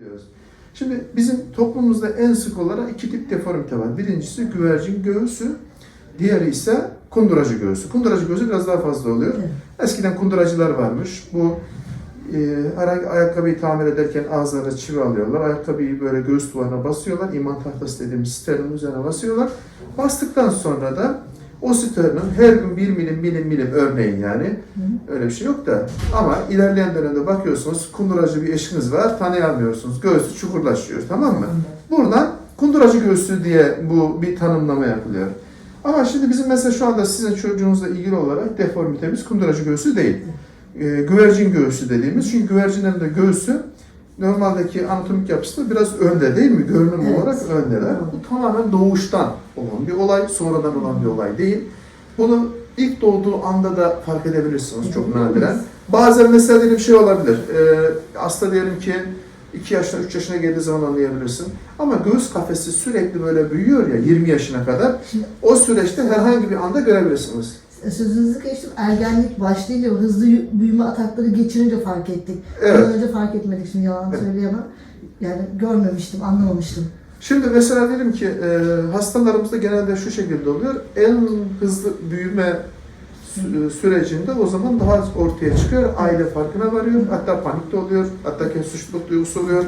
diyoruz. Şimdi bizim toplumumuzda en sık olarak iki tip deformite var. Birincisi güvercin göğsü, diğeri ise kunduracı göğsü. Kunduracı göğsü biraz daha fazla oluyor. Evet. Eskiden kunduracılar varmış. Bu e, ara- ayakkabıyı tamir ederken ağızlarına çivi alıyorlar. Ayakkabıyı böyle göğüs duvarına basıyorlar. İman tahtası dediğimiz sternin üzerine basıyorlar. Bastıktan sonra da o sternin her gün bir milim milim milim örneğin yani öyle bir şey yok da ama ilerleyen dönemde bakıyorsunuz kunduracı bir eşiniz var tanıyamıyorsunuz. Göğsü çukurlaşıyor tamam mı? Buradan kunduracı göğsü diye bu bir tanımlama yapılıyor. Ama şimdi bizim mesela şu anda sizin çocuğunuzla ilgili olarak deformitemiz kunduracı göğsü değil. Ee, güvercin göğsü dediğimiz. Çünkü güvercinlerin de göğsü normaldeki anatomik yapısı da biraz önde değil mi? Görünüm Evet. olarak öndeler. Bu tamamen doğuştan olan bir olay, sonradan olan bir olay değil. Bunu ilk doğduğu anda da fark edebilirsiniz çok nadiren. Bazen mesela diyelim şey olabilir. Ee, hasta diyelim ki 2 yaşına 3 yaşına geldiği zaman anlayabilirsin. Ama göğüs kafesi sürekli böyle büyüyor ya 20 yaşına kadar. O süreçte herhangi bir anda görebilirsiniz. Sözünüzü geçtim. Ergenlik başlayınca hızlı büyüme atakları geçirince fark ettik. Evet. Ondan önce fark etmedik şimdi yalan Evet. söyleyemem. Yani görmemiştim, anlamamıştım. Şimdi mesela diyelim ki e, hastalarımızda genelde şu şekilde oluyor. En hızlı büyüme e, sürecinde o zaman daha az ortaya çıkıyor. Aile farkına varıyor. Hatta panik de oluyor. Hatta suçluluk duygusu oluyor.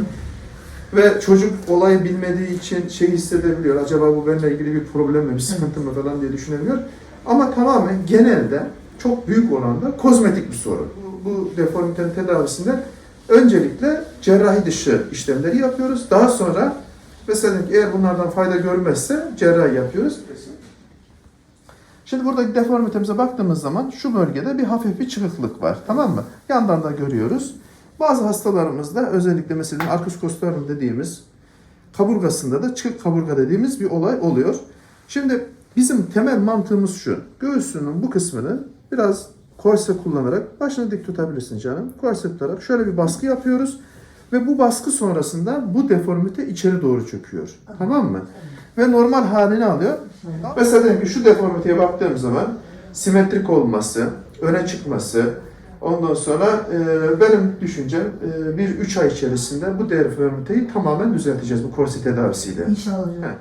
Ve çocuk olayı bilmediği için şey hissedebiliyor. Acaba bu benimle ilgili bir problem mi, bir sıkıntı mı falan diye düşünebiliyor. Ama tamamen genelde çok büyük oranda kozmetik bir sorun. Bu, bu deformitenin tedavisinde öncelikle cerrahi dışı işlemleri yapıyoruz. Daha sonra mesela eğer bunlardan fayda görmezse cerrahi yapıyoruz. Şimdi buradaki deformitemize baktığımız zaman şu bölgede bir hafif bir çıkıklık var. Tamam mı? Yandan da görüyoruz. Bazı hastalarımızda özellikle mesela arkus costarum dediğimiz kaburgasında da çıkık kaburga dediğimiz bir olay oluyor. Şimdi bizim temel mantığımız şu. Göğsünün bu kısmını biraz korse kullanarak başını dik tutabilirsin canım. Korse tutarak şöyle bir baskı yapıyoruz. Ve bu baskı sonrasında bu deformite içeri doğru çöküyor. Tamam mı? Ve normal halini alıyor. Mesela diyelim ki şu deformiteye baktığım zaman simetrik olması, öne çıkması, ondan sonra e, benim düşüncem e, bir üç ay içerisinde bu deformiteyi tamamen düzelteceğiz bu korse tedavisiyle. İnşallah. Evet.